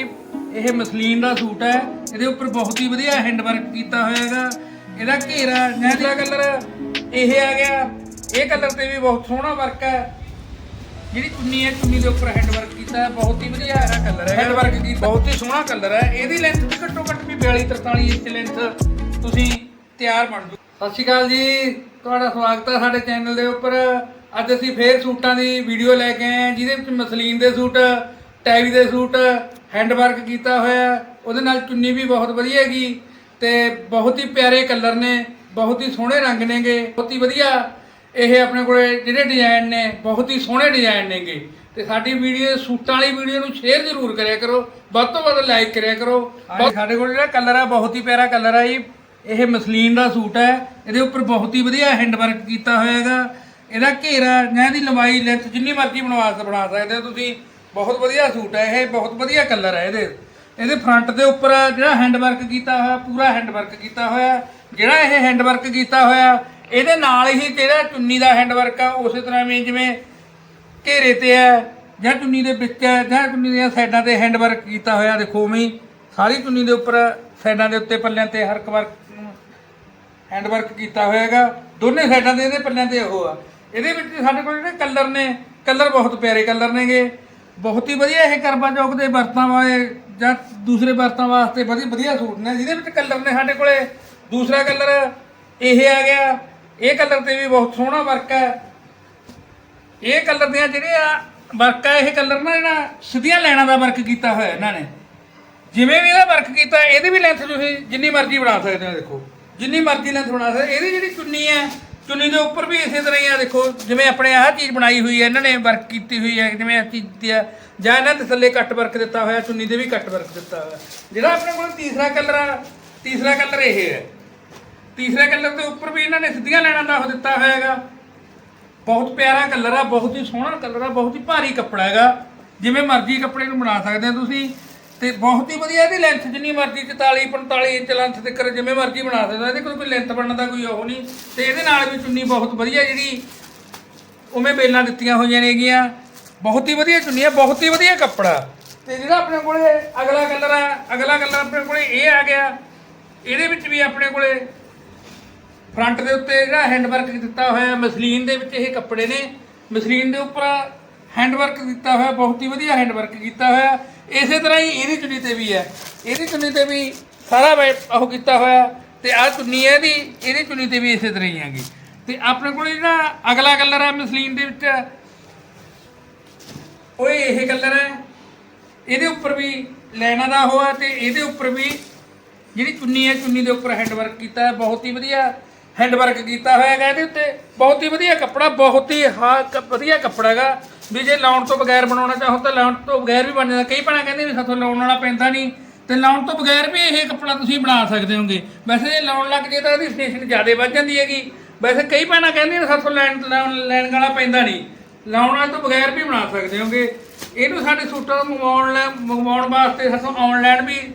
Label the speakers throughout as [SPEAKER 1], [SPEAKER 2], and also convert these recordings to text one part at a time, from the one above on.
[SPEAKER 1] ਇਹ ਮਸਲੀਨ ਦਾ ਸੂਟ ਹੈ ਇਹਦੇ ਉੱਪਰ ਬਹੁਤ ਹੀ ਵਧੀਆ ਹੈਂਡ ਵਰਕ ਕੀਤਾ ਹੋਇਆ ਹੈਗਾ। ਇਹਦਾ ਘੇਰਾ ਨੈਲਾ ਕਲਰ ਇਹ ਆ ਗਿਆ। ਇਹ ਕਲਰ ਤੇ ਵੀ ਬਹੁਤ ਸੋਹਣਾ ਵਰਕ ਹੈ। ਜਿਹੜੀ ਚੁੰਨੀ ਹੈ ਚੁੰਨੀ ਦੇ ਉੱਪਰ ਹੈਂਡ ਵਰਕ ਕੀਤਾ ਹੈ ਬਹੁਤ ਹੀ ਵਧੀਆ ਇਹਦਾ ਕਲਰ ਹੈ। ਹੈਂਡ ਵਰਕ ਕੀਤਾ ਬਹੁਤ ਹੀ ਸੋਹਣਾ ਕਲਰ ਹੈ। ਇਹਦੀ ਲੈਂਥ ਵੀ ਘੱਟੋ ਘੱਟ ਵੀ 42 43 ਇੰਚ ਲੈਂਥ ਤੁਸੀਂ ਤਿਆਰ ਬਣ ਜੂ ਸਤਿ ਸ਼੍ਰੀ ਅਕਾਲ ਜੀ। ਤੁਹਾਡਾ ਸਵਾਗਤ ਹੈ ਸਾਡੇ ਚੈਨਲ ਦੇ ਉੱਪਰ। ਅੱਜ ਅਸੀਂ ਫੇਰ ਸੂਟਾਂ ਦੀ ਵੀਡੀਓ ਲੈ ਕੇ ਆਏ ਹਾਂ ਜਿਹਦੇ ਵਿੱਚ ਮਸਲੀਨ ਦੇ ਸੂਟ ਟੈਵੀ ਦੇ ਸੂਟ ਹੈਂਡ ਵਰਕ ਕੀਤਾ ਹੋਇਆ ਉਹਦੇ ਨਾਲ ਚੁੰਨੀ ਵੀ ਬਹੁਤ ਵਧੀਆ ਹੈਗੀ ਤੇ ਬਹੁਤ ਹੀ ਪਿਆਰੇ ਕਲਰ ਨੇ, ਬਹੁਤ ਹੀ ਸੋਹਣੇ ਰੰਗ ਨੇਗੇ, ਬਹੁਤ ਹੀ ਵਧੀਆ। ਇਹ ਆਪਣੇ ਕੋਲੇ ਜਿਹੜੇ ਡਿਜ਼ਾਈਨ ਨੇ, ਬਹੁਤ ਹੀ ਸੋਹਣੇ ਡਿਜ਼ਾਈਨ ਨੇਗੇ। ਤੇ ਸਾਡੀ ਵੀਡੀਓ, ਸੂਟਾਂ ਵਾਲੀ ਵੀਡੀਓ ਨੂੰ ਸ਼ੇਅਰ ਜ਼ਰੂਰ ਕਰਿਆ ਕਰੋ। ਵੱਧ ਤੋਂ ਵੱਧ ਲਾਈਕ ਕਰਿਆ ਕਰੋ। ਬਹੁਤ- ਸਾਡੇ ਕੋਲ ਜਿਹੜਾ ਕਲਰ ਆ, ਬਹੁਤ ਹੀ ਪਿਆਰਾ ਕਲਰ ਆ ਜੀ। ਇਹ ਮਸਲੀਨ ਦਾ ਸੂਟ ਹੈ। ਇਹਦੇ ਉੱਪਰ ਬਹੁਤ ਹੀ ਵਧੀਆ ਹੈਂਡ ਵਰਕ ਕੀਤਾ ਹੋਇਆ ਹੈਗਾ। ਇਹਦਾ ਘੇਰਾ ਜਾਂ ਦੀ ਲੰਬਾਈ ਲੈਂਥ ਜਿੰਨੀ ਮਰਜ਼ੀ ਬਣਵਾ, ਬਣਾ ਸਕਦੇ ਹੋ ਤੁਸੀਂ। ਬਹੁਤ ਵਧੀਆ ਸੂਟ ਹੈ, ਇਹ ਬਹੁਤ ਵਧੀਆ ਕਲਰ ਹੈ ਇਹਦੇ। ਇਹਦੇ ਫਰੰਟ ਦੇ ਉੱਪਰ ਜਿਹੜਾ ਹੈਂਡਵਰਕ ਕੀਤਾ ਹੋਇਆ, ਪੂਰਾ ਹੈਂਡਵਰਕ ਕੀਤਾ ਹੋਇਆ, ਜਿਹੜਾ ਇਹ ਹੈਂਡਵਰਕ ਕੀਤਾ ਹੋਇਆ, ਇਹਦੇ ਨਾਲ ਹੀ ਜਿਹੜਾ ਚੁੰਨੀ ਦਾ ਹੈਂਡਵਰਕ ਆ, ਉਸੇ ਤਰ੍ਹਾਂ ਵੀ ਜਿਵੇਂ ਘੇਰੇ ਤੇ ਹੈ, ਜਾਂ ਚੁੰਨੀ ਦੇ ਵਿੱਚ ਹੈ, ਜਾਂ ਚੁੰਨੀ ਦੀਆਂ ਸਾਈਡਾਂ ਤੇ ਹੈਂਡਵਰਕ ਕੀਤਾ ਹੋਇਆ, ਦੇਖੋ ਉਵੇਂ ਸਾਰੀ ਚੁੰਨੀ ਦੇ ਉੱਪਰ ਸਾਈਡਾਂ ਦੇ ਉੱਤੇ ਪੱਲਿਆਂ ਤੇ ਹਰ ਇੱਕ ਵਰਕ ਹੈਂਡਵਰਕ ਕੀਤਾ ਹੋਇਆ ਹੈਗਾ। ਦੋਨੇ ਸਾਈਡਾਂ ਤੇ ਇਹਦੇ ਪੱਲਿਆਂ ਤੇ ਉਹ ਆ। ਇਹਦੇ ਵਿੱਚ ਸਾਡੇ ਕੋਲ ਜਿਹੜੇ ਕਲਰ ਨੇ ਕਲਰ ਬਹੁਤ ਪਿਆਰੇ ਕਲਰ ਨੇਗੇ। ਬਹੁਤ ਹੀ ਵਧੀਆ ਇਹ ਕਰਵਾ ਚੌਕ ਦੇ ਵਰਤਾਂ ਵਾਲੇ ਜਾਂ ਦੂਸਰੇ ਵਰਤਾਂ ਵਾਸਤੇ ਵਧੀਆ ਵਧੀਆ ਸੂਟ ਨੇ, ਜਿਹਦੇ ਵਿੱਚ ਕਲਰ ਨੇ ਸਾਡੇ ਕੋਲੇ। ਦੂਸਰਾ ਕਲਰ ਇਹ ਆ ਗਿਆ। ਇਹ ਕਲਰ ਤੇ ਵੀ ਬਹੁਤ ਸੋਹਣਾ ਵਰਕ ਹੈ। ਇਹ ਕਲਰ ਦੀਆਂ ਆ ਵਰਕ ਹੈ ਇਹ ਕਲਰ ਨਾ ਜਿਹੜਾ ਸਿੱਧੀਆਂ ਲਾਈਨਾਂ ਦਾ ਵਰਕ ਕੀਤਾ ਹੋਇਆ ਇਹਨਾਂ ਨੇ। ਜਿਵੇਂ ਵੀ ਇਹਦਾ ਵਰਕ ਕੀਤਾ, ਇਹਦੀ ਵੀ ਲੈਂਥ ਤੁਸੀਂ ਜਿੰਨੀ ਮਰਜ਼ੀ ਬਣਾ ਸਕਦੇ ਹੋ, ਦੇਖੋ। ਜਿੰਨੀ ਮਰਜ਼ੀ ਲੈਂਥ ਬਣਾ ਸਕਦੇ ਇਹਦੀ ਜਿਹੜੀ ਚੁੰਨੀ ਹੈ ਚੁੰਨੀ ਦੇ ਉੱਪਰ ਵੀ ਇਸੇ ਤਰ੍ਹਾਂ ਹੀ ਆ, ਦੇਖੋ, ਜਿਵੇਂ ਆਪਣੇ ਆਹ ਚੀਜ਼ ਬਣਾਈ ਹੋਈ ਹੈ, ਇਹਨਾਂ ਨੇ ਵਰਕ ਕੀਤੀ ਹੋਈ ਹੈ, ਜਿਵੇਂ ਇਹ ਚੀਜ਼ ਦਿੱਤੀ ਆ ਜਾਂ ਇਹਨਾਂ ਦੇ ਥੱਲੇ ਕੱਟ ਵਰਕ ਦਿੱਤਾ ਹੋਇਆ, ਚੁੰਨੀ ਦੇ ਵੀ ਕੱਟ ਵਰਕ ਦਿੱਤਾ ਹੋਇਆ। ਜਿਹੜਾ ਆਪਣੇ ਕੋਲ ਤੀਸਰਾ ਕਲਰ ਆ, ਤੀਸਰਾ ਕਲਰ ਇਹ ਹੈ। ਤੀਸਰੇ ਕਲਰ ਦੇ ਉੱਪਰ ਵੀ ਇਹਨਾਂ ਨੇ ਸਿੱਧੀਆਂ ਲੈਣਾ ਦਾ ਉਹ ਦਿੱਤਾ ਹੋਇਆ ਹੈਗਾ। ਬਹੁਤ ਪਿਆਰਾ ਕਲਰ ਆ, ਬਹੁਤ ਹੀ ਸੋਹਣਾ ਕਲਰ ਆ, ਬਹੁਤ ਹੀ ਭਾਰੀ ਕੱਪੜਾ ਹੈਗਾ। ਜਿਵੇਂ ਮਰਜ਼ੀ ਕੱਪੜੇ ਨੂੰ ਬਣਾ ਸਕਦੇ ਹੋ ਤੁਸੀਂ। ਤੇ ਬਹੁਤ ਹੀ ਵਧੀਆ ਇਹਦੀ ਲੈਂਥ ਜਿੰਨੀ ਮਰਜ਼ੀ 44 45 ਇੰਚ ਲੈਂਥ ਤੱਕ ਜਿਵੇਂ ਮਰਜ਼ੀ ਬਣਾ ਸਕਦਾ। ਇਹਦੇ ਕੋਲ ਕੋਈ ਲੈਂਥ ਬਣਨ ਦਾ ਕੋਈ ਉਹ ਨਹੀਂ। ਤੇ ਇਹਦੇ ਨਾਲ ਵੀ ਚੁੰਨੀ ਬਹੁਤ ਵਧੀਆ ਜਿਹੜੀ ਉਵੇਂ ਬੇਲਾਂ ਦਿੱਤੀਆਂ ਹੋਈਆਂ ਨੇਗੀਆਂ। ਬਹੁਤ ਹੀ ਵਧੀਆ ਚੁੰਨੀ ਹੈ ਬਹੁਤ ਹੀ ਵਧੀਆ ਕੱਪੜਾ। ਤੇ ਜਿਹੜਾ ਆਪਣੇ ਕੋਲੇ ਅਗਲਾ ਕਲਰ ਆ, ਅਗਲਾ ਕਲਰ ਆਪਣੇ ਕੋਲੇ ਇਹ ਆ ਗਿਆ। ਇਹਦੇ ਵਿੱਚ ਵੀ ਆਪਣੇ ਕੋਲੇ ਫਰੰਟ ਦੇ ਉੱਤੇ ਜਿਹੜਾ ਹੈਂਡ ਵਰਕ ਦਿੱਤਾ ਹੋਇਆ ਮਸਲੀਨ ਦੇ ਵਿੱਚ ਇਹ ਕੱਪੜੇ ਨੇ। ਮਸਲੀਨ ਦੇ ਉੱਪਰ ਹੈਂਡਵਰਕ ਦਿੱਤਾ ਹੋਇਆ, ਬਹੁਤ ਹੀ ਵਧੀਆ ਹੈਂਡਵਰਕ ਕੀਤਾ ਹੋਇਆ। ਇਸੇ ਤਰ੍ਹਾਂ ਹੀ ਇਹਦੀ ਚੁੰਨੀ ਤੇ ਵੀ ਹੈ। ਇਹਦੀ ਚੁੰਨੀ ਤੇ ਵੀ ਸਾਰਾ ਵੈ- ਉਹ ਕੀਤਾ ਹੋਇਆ ਤੇ ਆਹ ਚੁੰਨੀ ਹੈ ਇਹਦੀ ਇਹਦੀ ਚੁੰਨੀ ਤੇ ਵੀ ਇਸੇ ਤਰ੍ਹਾਂ ਹੀ ਹੈਗੀ। ਤੇ ਆਪਣੇ ਕੋਲ ਜਿਹੜਾ ਅਗਲਾ ਕਲਰ ਹੈ ਮਸਲੀਨ ਦੇ ਵਿੱਚ, ਉਹ ਇਹ ਕਲਰ ਹੈ। ਇਹਦੇ ਉੱਪਰ ਵੀ ਲੈਣਾ ਦਾ ਹੋਆ ਤੇ ਇਹਦੇ ਉੱਪਰ ਵੀ ਜਿਹੜੀ ਚੁੰਨੀ ਹੈ, ਚੁੰਨੀ ਦੇ ਉੱਪਰ ਹੈਂਡਵਰਕ ਕੀਤਾ ਹੈ, ਬਹੁਤ ਹੀ ਵਧੀਆ। ਹੈਂਡਵਰਕ ਕੀਤਾ ਹੋਇਆ ਹੈਗਾ ਇਹਦੇ ਉੱਤੇ। ਬਹੁਤ ਹੀ ਵਧੀਆ ਕੱਪੜਾ, ਬਹੁਤ ਹੀ ਹਾਂ, ਕ- ਵਧੀਆ ਕੱਪੜਾ ਹੈਗਾ। ਵੀ ਜੇ ਲਾਉਣ ਤੋਂ ਬਗੈਰ ਬਣਾਉਣਾ ਚਾਹੋ ਤਾਂ ਲਾਉਣ ਤੋਂ ਬਗੈਰ ਵੀ ਬਣ ਜਾਂਦਾ। ਕਈ ਭੈਣਾਂ ਕਹਿੰਦੇ ਵੀ ਸਾਥੋਂ ਲਾਉਣ ਵਾਲਾ ਪੈਂਦਾ ਨਹੀਂ। ਤੇ ਲਾਉਣ ਤੋਂ ਬਗੈਰ ਵੀ ਇਹ ਕੱਪੜਾ ਤੁਸੀਂ ਬਣਾ ਸਕਦੇ ਹੋਗੇ। ਵੈਸੇ ਜੇ ਲਾਉਣ ਲੱਗ ਜੇ ਤਾਂ ਇਹਦੀ ਸਟੇਸ਼ਨ ਜ਼ਿਆਦਾ ਵੱਧ ਜਾਂਦੀ ਹੈਗੀ। ਵੈਸੇ ਕਈ ਭੈਣਾਂ ਕਹਿੰਦੀਆਂ ਨੇ ਸਾਥੋਂ ਲੈਣ, ਲਾਉਣ- ਲੈਣ ਵਾਲਾ ਪੈਂਦਾ ਨਹੀਂ। ਲਾਉਣ ਵਾਲੇ ਤੋਂ ਬਗੈਰ ਵੀ ਬਣਾ ਸਕਦੇ ਹੋਗੇ। ਇਹਨੂੰ ਸਾਡੇ ਸੂਟਾਂ ਨੂੰ ਮੰਗਵਾਉਣ ਲੈ, ਮੰਗਵਾਉਣ ਵਾਸਤੇ ਸਾਥੋਂ ਆਨਲਾਈਨ ਵੀ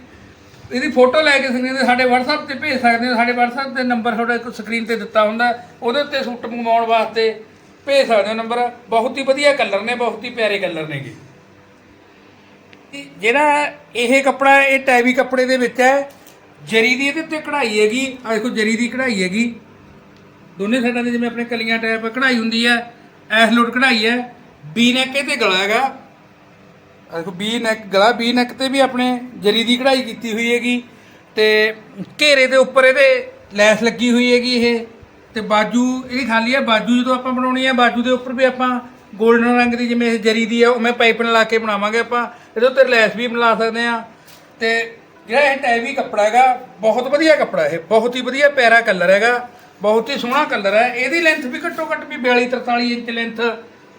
[SPEAKER 1] ਇਹਦੀ ਫੋਟੋ ਲੈ ਕੇ ਸਕਰੀਨ ਤੇ ਸਾਡੇ WhatsApp ਤੇ ਭੇਜ ਸਕਦੇ ਹੋ, ਸਾਡੇ WhatsApp ਤੇ ਨੰਬਰ ਤੁਹਾਡੇ ਇੱਕ ਸਕਰੀਨ ਤੇ ਦਿੱਤਾ ਹੁੰਦਾ ਉਹਦੇ ਉੱਤੇ ਸੂਟ ਮੰਗਵਾਉਣ ਵਾਸਤੇ ਭੇਜ ਸਕਦੇ ਹੋ ਨੰਬਰ ਬਹੁਤ ਹੀ ਵਧੀਆ ਕਲਰ ਨੇ, ਬਹੁਤ ਹੀ ਪਿਆਰੇ ਕਲਰ ਨੇਗੇ। ਜਿਹੜਾ ਇਹ ਕੱਪੜਾ ਇਹ ਟੈਵੀ ਕੱਪੜੇ ਦੇ ਵਿੱਚ ਹੈ। ਜਰੀ ਦੀ ਇਹਦੇ ਉੱਤੇ ਕਢਾਈ ਹੈਗੀ। ਆ ਦੇਖੋ, ਜਰੀ ਦੀ ਕਢਾਈ ਹੈਗੀ। ਦੋਨੇ ਸਾਈਡਾਂ ਤੇ ਜਿਵੇਂ ਆਪਣੇ ਕਲੀਆਂ ਟਾਈਪ ਕਢਾਈ ਹੁੰਦੀ ਹੈ, ਐਸ ਲੋਡ ਕਢਾਈ ਹੈ। ਬੀ ਨੈਕ ਤੇ ਗਲਾ ਹੈਗਾ। ਦੇਖੋ, ਬੀ ਨੈਕ ਗਲਾ ਬੀ ਨੈਕ ਤੇ ਵੀ ਆਪਣੇ ਜਰੀ ਦੀ ਕਢਾਈ ਕੀਤੀ ਹੋਈ ਹੈਗੀ ਤੇ ਘੇਰੇ ਦੇ ਉੱਪਰ ਇਹਦੇ ਲੈਸ ਲੱਗੀ ਹੋਈ ਹੈਗੀ ਇਹ। ਤੇ ਬਾਜੂ, ਇਹਦੀ ਖਾਲੀ ਹੈ ਬਾਜੂ ਜਦੋਂ ਆਪਾਂ ਬਣਾਉਣੀ ਹੈ ਬਾਜੂ ਦੇ ਉੱਪਰ ਵੀ ਆਪਾਂ 골ਡਨ ਰੰਗ ਦੀ ਜਿਵੇਂ ਇਹ ਜਰੀ ਦੀ ਹੈ ਉਹ ਉਵੇਂ ਪਾਈਪਨ ਲਾ ਕੇ ਬਣਾਵਾਂਗੇ ਆਪਾਂ। ਇਹਦੇ ਉੱਤੇ ਲੈਸ ਵੀ ਬਣਾ ਸਕਦੇ ਆ। ਤੇ ਜਿਹੜਾ ਇਹ ਟੈਵੀ ਕੱਪੜਾ ਹੈਗਾ, ਬਹੁਤ ਵਧੀਆ ਕੱਪੜਾ ਇਹ, ਬਹੁਤ ਹੀ ਵਧੀਆ ਪਿਆਰਾ ਕਲਰ ਹੈਗਾ, ਬਹੁਤ ਹੀ ਸੋਹਣਾ ਕਲਰ ਹੈ। ਇਹਦੀ ਲੈਂਥ ਵੀ ਘੱਟੋ ਘੱਟ ਵੀ 42 43 ਇੰਚ ਲੈਂਥ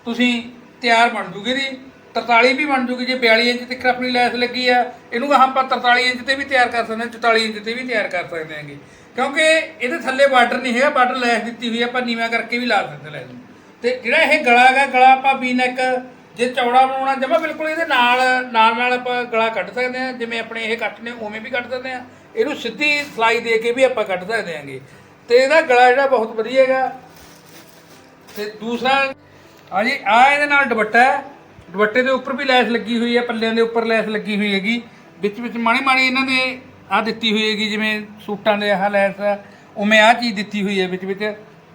[SPEAKER 1] ਤੁਸੀਂ ਤਿਆਰ ਬਣ ਜੂਗੀ ਇਹਦੀ। 43 ਵੀ ਬਣ ਜੂਗੀ ਜੇ 42 ਇੰਚ ਤੱਕ ਆਪਣੀ ਲੈਸ ਲੱਗੀ ਆ, ਇਹਨੂੰ ਆਪਾਂ 43 ਇੰਚ ਤੇ ਵੀ ਤਿਆਰ ਕਰ ਸਕਦੇ ਹਾਂ 44 ਇੰਚ ਤੇ ਵੀ ਤਿਆਰ ਕਰ ਸਕਦੇ ਹਾਂਗੇ। ਕਿਉਂਕਿ ਇਹਦੇ ਥੱਲੇ ਬਾਰਡਰ ਨਹੀਂ ਹੈਗਾ, ਬਾਰਡਰ ਲੈਸ ਦਿੱਤੀ ਹੋਈ ਆਪਾਂ ਨੀਵਾ ਕਰਕੇ ਵੀ ਲਾ ਸਕਦੇ ਲੈਸ ਨੂੰ। ਤੇ ਜਿਹੜਾ ਇਹ ਗਲਾ ਹੈਗਾ, ਗਲਾ ਆਪਾਂ ਵੀ ਨੈਕ ਜੇ ਚੌੜਾ ਬਣਾਉਣਾ, ਜਮਾ ਬਿਲਕੁਲ ਇਹਦੇ ਨਾਲ ਨਾਲ ਨਾਲ ਆਪਾਂ ਗਲਾ ਕੱਢ ਸਕਦੇ ਹਾਂ, ਜਿਵੇਂ ਆਪਣੇ ਇਹ ਕੱਟ ਨੇ, ਉਵੇਂ ਵੀ ਕੱਢ ਸਕਦੇ ਹਾਂ। ਇਹਨੂੰ ਸਿੱਧੀ ਸਲਾਈ ਦੇ ਕੇ ਵੀ ਆਪਾਂ ਕੱਢ ਸਕਦੇ ਹਾਂਗੇ। ਤੇ ਇਹਦਾ ਗਲਾ ਜਿਹੜਾ ਬਹੁਤ ਵਧੀਆ ਹੈਗਾ। ਤੇ ਦੂਸਰਾ, ਹਾਂਜੀ ਆ ਇਹਦੇ ਨਾਲ ਦੁਪੱਟਾ ਹੈ। ਦੁਪੱਟੇ ਦੇ ਉੱਪਰ ਵੀ ਲੈਸ ਲੱਗੀ ਹੋਈ ਹੈ ਪੱਲਿਆਂ ਦੇ ਉੱਪਰ ਲੈਸ ਲੱਗੀ ਹੋਈ ਹੈਗੀ। ਵਿੱਚ ਵਿੱਚ ਮਾੜੀ ਮਾੜੀ ਇਹਨਾਂ ਨੇ ਆ ਦਿੱਤੀ ਹੋਈ ਹੈਗੀ ਜਿਵੇਂ ਸੂਟਾਂ ਦੇ ਆਹ ਲੈਸ ਆ, ਉਵੇਂ ਆ ਚੀਜ਼ ਦਿੱਤੀ ਹੋਈ ਹੈ ਵਿੱਚ ਵਿੱਚ।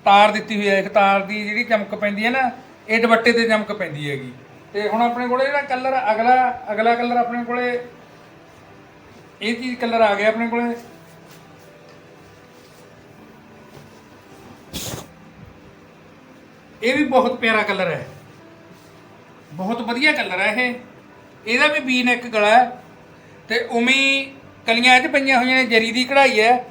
[SPEAKER 1] ਤਾਰ ਦਿੱਤੀ ਹੋਈ ਹੈ ਇੱਕ ਤਾਰ ਦੀ ਜਿਹੜੀ ਚਮਕ ਪੈਂਦੀ ਹੈ ਨਾ ਇਹ ਦੁਪੱਟੇ ਤੇ ਚਮਕ ਪੈਂਦੀ ਹੈਗੀ। ਤੇ ਹੁਣ ਆਪਣੇ ਕੋਲੇ ਜਿਹੜਾ ਕਲਰ ਅਗਲਾ ਅਗਲਾ ਕਲਰ ਆਪਣੇ ਕੋਲੇ ਇਹ ਚੀਜ਼ ਕਲਰ ਆ ਗਿਆ ਆਪਣੇ ਕੋਲੇ। ਇਹ ਵੀ ਬਹੁਤ ਪਿਆਰਾ ਕਲਰ ਹੈ। ਬਹੁਤ ਵਧੀਆ ਕਲਰ ਹੈ ਇਹ। ਇਹਦਾ ਵੀ ਬੀ ਨੈਕ ਗਲਾ ਹੈ ਤੇ ਉਵੇਂ ਕਲੀਆਂ ਇਹ 'ਚ ਪਈਆਂ ਹੋਈਆਂ ਨੇ, ਜਰੀ ਦੀ ਕਢਾਈ ਹੈ।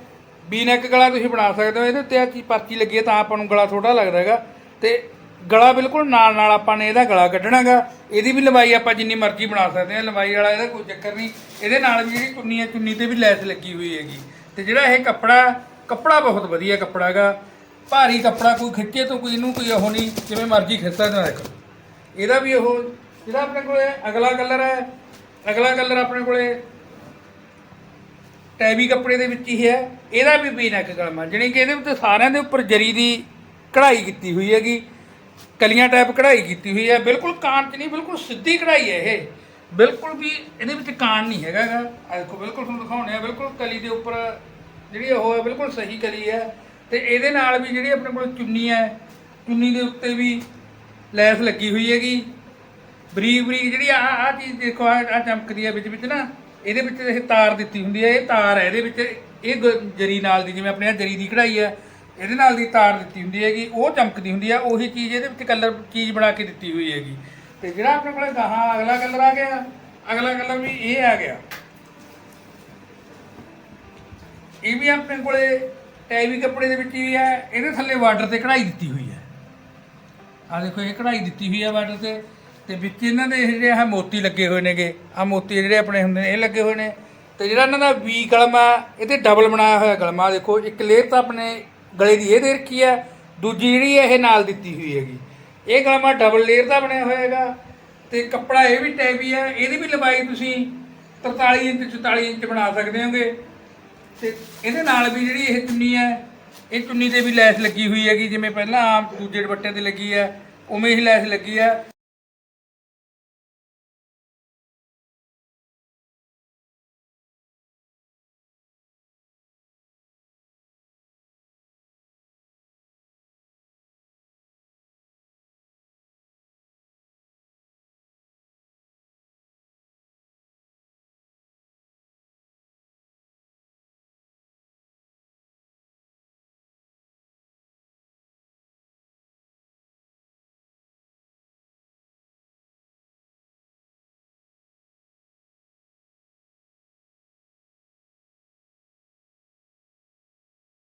[SPEAKER 1] ਬੀ ਨੈਕ ਗਲਾ ਤੁਸੀਂ ਬਣਾ ਸਕਦੇ ਹੋ, ਇਹਦੇ ਉੱਤੇ ਆ ਚੀਜ਼ ਪਰਚੀ ਲੱਗੀ ਹੈ ਤਾਂ ਆਪਾਂ ਨੂੰ ਗਲਾ ਛੋਟਾ ਲੱਗਦਾ ਹੈਗਾ। ਤੇ ਗਲਾ ਬਿਲਕੁਲ ਨਾਲ ਨਾਲ ਆਪਾਂ ਨੇ ਇਹਦਾ ਗਲਾ ਕੱਢਣਾਗਾ ਇਹਦੀ ਵੀ ਲੰਬਾਈ ਆਪਾਂ ਜਿੰਨੀ ਮਰਜ਼ੀ ਬਣਾ ਸਕਦੇ ਹਾਂ, ਲੰਬਾਈ ਵਾਲਾ ਇਹਦਾ ਕੋਈ ਚੱਕਰ ਨਹੀਂ। ਇਹਦੇ ਨਾਲ ਵੀ ਜਿਹੜੀ ਚੁੰਨੀ ਹੈ ਚੁੰਨੀ ਤੇ ਵੀ ਲੈਸ ਲੱਗੀ ਹੋਈ ਹੈਗੀ। ਤੇ ਜਿਹੜਾ ਇਹ ਕੱਪੜਾ ਕੱਪੜਾ ਬਹੁਤ ਵਧੀਆ ਕੱਪੜਾ ਹੈਗਾ। ਭਾਰੀ ਕੱਪੜਾ ਕੋਈ ਖਿੱਚੇ ਤੋਂ ਕੋਈ ਇਹਨੂੰ ਕੋਈ ਉਹ ਨਹੀਂ, ਜਿਵੇਂ ਮਰਜ਼ੀ ਖਿੱਚ ਸਕਦਾ ਦੇਖੋ ਇਹਦਾ ਵੀ ਉਹ ਜਿਹੜਾ ਆਪਣੇ ਕੋਲੇ ਅਗਲਾ ਕਲਰ ਹੈ, ਅਗਲਾ ਕਲਰ ਆਪਣੇ ਕੋਲੇ ਟੈਬੀ ਕੱਪੜੇ ਦੇ ਵਿੱਚ ਹੀ ਹੈ। ਇਹਦਾ ਵੀ ਵੀ ਨੈਕ ਗਲਮਾ ਜਾਣੀ ਕਿ ਇਹਦੇ ਉੱਤੇ ਸਾਰਿਆਂ ਦੇ ਉੱਪਰ ਜਰੀ ਦੀ ਕਢਾਈ ਕੀਤੀ ਹੋਈ ਹੈਗੀ, ਕਲੀਆਂ ਟਾਈਪ ਕਢਾਈ ਕੀਤੀ ਹੋਈ ਹੈ। ਬਿਲਕੁਲ ਕਾਂਚ ਨਹੀਂ, ਬਿਲਕੁਲ ਸਿੱਧੀ ਕਢਾਈ ਹੈ ਇਹ। ਬਿਲਕੁਲ ਵੀ ਇਹਦੇ ਵਿੱਚ ਕਾਣ ਨਹੀਂ ਹੈਗਾ ਗਾ। ਦੇਖੋ, ਬਿਲਕੁਲ ਤੁਹਾਨੂੰ ਦਿਖਾਉਣੇ ਆ ਬਿਲਕੁਲ ਕਲੀ ਦੇ ਉੱਪਰ ਜਿਹੜੀ ਉਹ ਹੈ, ਬਿਲਕੁਲ ਸਹੀ ਕਲੀ ਹੈ। ਤੇ ਇਹਦੇ ਨਾਲ ਵੀ ਜਿਹੜੀ ਆਪਣੇ ਕੋਲ ਚੁੰਨੀ ਹੈ, ਚੁੰਨੀ ਦੇ ਉੱਤੇ ਵੀ ਲੈਸ ਲੱਗੀ ਹੋਈ ਹੈਗੀ। ਬਰੀਕ ਬਰੀਕ ਜਿਹੜੀ ਆ ਆ ਚੀਜ਼ ਦੇਖੋ, ਆ ਆ ਚਮਕਦੀ ਹੈ ਵਿੱਚ ਵਿੱਚ ਨਾ। ਇਹਦੇ ਵਿੱਚ ਇਹ ਤਾਰ ਦਿੱਤੀ ਹੁੰਦੀ ਹੈ ਇਹ ਤਾਰ ਹੈ ਇਹਦੇ ਵਿੱਚ ਇਹ ਗ- ਜਰੀ ਨਾਲ ਦੀ, ਜਿਵੇਂ ਆਪਣੇ ਆ ਜਰੀ ਦੀ ਕਢਾਈ ਹੈ ਇਹਦੇ ਨਾਲ ਦੀ ਤਾਰ ਦਿੱਤੀ ਹੁੰਦੀ ਹੈਗੀ। ਉਹ ਚਮਕਦੀ ਹੁੰਦੀ ਹੈ ਉਹੀ ਚੀਜ਼ ਇਹਦੇ ਵਿੱਚ ਕਲਰ ਚੀਜ਼ ਬਣਾ ਕੇ ਦਿੱਤੀ ਹੋਈ ਹੈਗੀ। ਤੇ ਜਿਹੜਾ ਆਪਣੇ ਕੋਲ ਗਾਹਾਂ ਅਗਲਾ ਕਲਰ ਆ ਗਿਆ, ਅਗਲਾ ਕਲਰ ਵੀ ਇਹ ਆ ਗਿਆ। ਇਹ ਵੀ ਆਪਣੇ ਕੋਲੇ ਟੈਵੀ ਕੱਪੜੇ ਦੇ ਵਿੱਚ ਹੀ ਹੈ ਇਹਦੇ ਥੱਲੇ ਬਾਰਡਰ ਤੇ ਕਢਾਈ ਦਿੱਤੀ ਹੋਈ ਹੈ ਆ ਦੇਖੋ, ਇਹ ਕਢਾਈ ਦਿੱਤੀ ਹੋਈ ਹੈ ਬਾਰਡਰ ਤੇ ਤੇ ਵਿੱਚ ਇਹਨਾਂ ਦੇ ਇਹ ਜਿਹੜੇ ਆ ਮੋਤੀ ਲੱਗੇ ਹੋਏ ਨੇਗੇ ਆ ਮੋਤੀ ਜਿਹੜੇ ਆਪਣੇ ਹੁੰਦੇ ਨੇ, ਇਹ ਲੱਗੇ ਹੋਏ ਨੇ। ਤੇ ਜਿਹੜਾ ਇਹਨਾਂ ਦਾ ਵੀ ਕਲਮ ਆ, ਇਹਦੇ ਡਬਲ ਬਣਾਇਆ ਹੋਇਆ ਕਲਮ ਆ। ਦੇਖੋ, ਇੱਕ ਲੇਅਰ ਤਾਂ ਆਪਣੇ ਗਲੇ ਦੀ ਇਹ ਦੇ ਰੱਖੀ ਹੈ ਦੂਜੀ ਜਿਹੜੀ ਇਹ ਨਾਲ ਦਿੱਤੀ ਹੋਈ ਹੈਗੀ। ਇਹ ਕਲਮ ਆ ਡਬਲ ਲੇਅਰ ਦਾ ਬਣਿਆ ਹੋਇਆ ਹੈਗਾ, ਤੇ ਕੱਪੜਾ ਇਹ ਵੀ ਟੈਵੀ ਹੈ ਇਹਦੀ ਵੀ ਲੰਬਾਈ ਤੁਸੀਂ 43 ਇੰਚ 44 ਇੰਚ ਬਣਾ ਸਕਦੇ ਹੋਗੇ। ਤੇ ਇਹਦੇ ਨਾਲ ਵੀ ਜਿਹੜੀ ਇਹ ਚੁੰਨੀ ਹੈ ਇਹ ਚੁੰਨੀ ਤੇ ਵੀ ਲੈਸ ਲੱਗੀ ਹੋਈ ਹੈਗੀ, ਜਿਵੇਂ ਪਹਿਲਾਂ ਆਮ ਦੂਜੇ ਦੁਪੱਟੇ ਤੇ ਲੱਗੀ ਹੈ, ਉਵੇਂ ਹੀ ਲੈਸ ਲੱਗੀ ਹੈ।